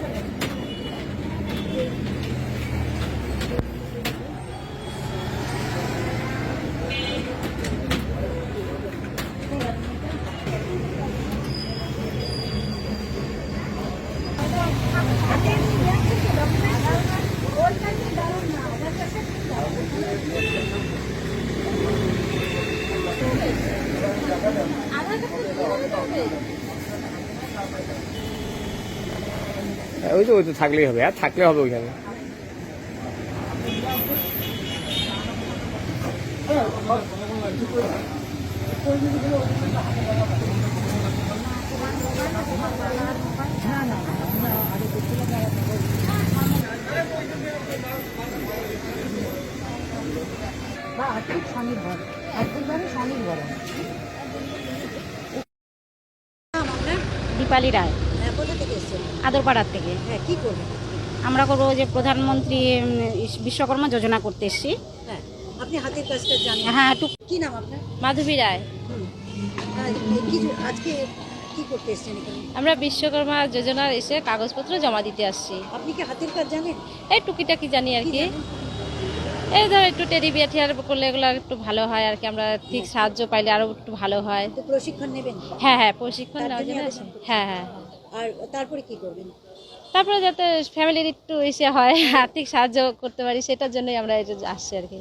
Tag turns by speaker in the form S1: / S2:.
S1: হ্যাঁ, ওই তো ওই তো থাকলেই হবে আর থাকলে হবে ওইখানে।
S2: স্বনির্ভর
S3: দীপালি রায়।
S2: হ্যাঁ
S3: আদরপাড়ার থেকে।
S2: হ্যাঁ কি করবেন
S3: আমরা করব যে প্রধানমন্ত্রী বিশ্বকর্মা যোজনা করতে এসেছি।
S2: হ্যাঁ আপনি হাতের কাজটা জানেন।
S3: হ্যাঁ টুক।
S2: কি নাম আপনার?
S3: মাধবী রায়।
S2: জ- আজকে কি করতে এসছেন এখানে?
S3: আমরা বিশ্বকর্মা যোজনার এসে কাগজপত্র জমা দিতে আসছি।
S2: আপনি কি হাতের কাজ জানেন?
S3: এই টুকিটাকি জানি আর
S2: কি?
S3: এই ধর একটু টেডি বিয়া টিয়ার করলে এগুলো একটু ভালো হয় আর কি আমরা ঠিক সাহায্য পাইলে আরও একটু ভালো হয়।
S2: তো প্রশিক্ষণ নেবেন?
S3: হ্যাঁ হ্যাঁ প্রশিক্ষণ নেওয়ার জন্য হ্যাঁ হ্যাঁ।
S2: আর তারপরে কি করবেন?
S3: তারপরে যাতে ফ্যামিলির একটু এসে হয় আর্থিক সাহায্য করতে পারি সেটার জন্যই আমরা এটা আসছি আর কি।